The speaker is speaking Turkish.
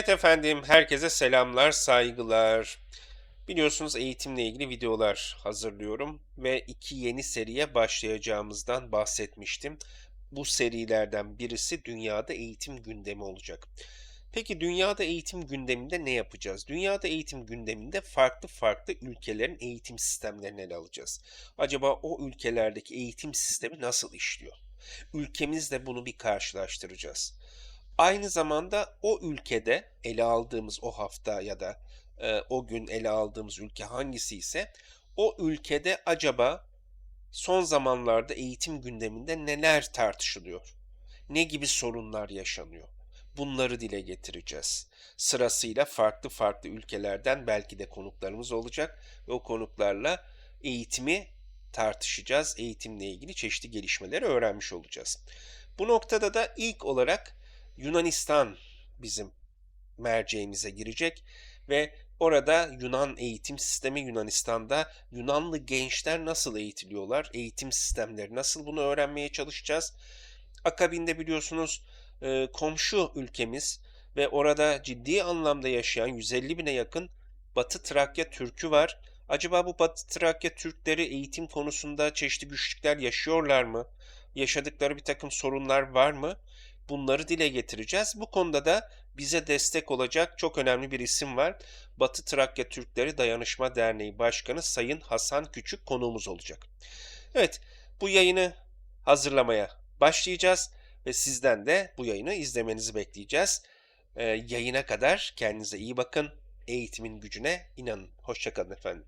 Evet efendim, herkese selamlar, saygılar. Biliyorsunuz eğitimle ilgili videolar hazırlıyorum ve iki yeni seriye başlayacağımızdan bahsetmiştim. Bu serilerden birisi dünyada eğitim gündemi olacak. Peki dünyada eğitim gündeminde ne yapacağız? Dünyada eğitim gündeminde farklı farklı ülkelerin eğitim sistemlerini ele alacağız. Acaba o ülkelerdeki eğitim sistemi nasıl işliyor? Ülkemizle bunu bir karşılaştıracağız. Aynı zamanda o ülkede ele aldığımız o hafta ya da e, o gün ele aldığımız ülke hangisi ise o ülkede acaba son zamanlarda eğitim gündeminde neler tartışılıyor? Ne gibi sorunlar yaşanıyor? Bunları dile getireceğiz. Sırasıyla farklı farklı ülkelerden belki de konuklarımız olacak ve o konuklarla eğitimi tartışacağız. Eğitimle ilgili çeşitli gelişmeleri öğrenmiş olacağız. Bu noktada da ilk olarak Yunanistan bizim merceğimize girecek ve orada Yunan eğitim sistemi Yunanistan'da Yunanlı gençler nasıl eğitiliyorlar, eğitim sistemleri nasıl bunu öğrenmeye çalışacağız. Akabinde biliyorsunuz e, komşu ülkemiz ve orada ciddi anlamda yaşayan 150 bine yakın Batı Trakya Türk'ü var. Acaba bu Batı Trakya Türkleri eğitim konusunda çeşitli güçlükler yaşıyorlar mı? Yaşadıkları bir takım sorunlar var mı? Bunları dile getireceğiz. Bu konuda da bize destek olacak çok önemli bir isim var. Batı Trakya Türkleri Dayanışma Derneği Başkanı Sayın Hasan Küçük konuğumuz olacak. Evet, bu yayını hazırlamaya başlayacağız ve sizden de bu yayını izlemenizi bekleyeceğiz. Ee, yayına kadar kendinize iyi bakın. Eğitimin gücüne inanın. Hoşçakalın efendim.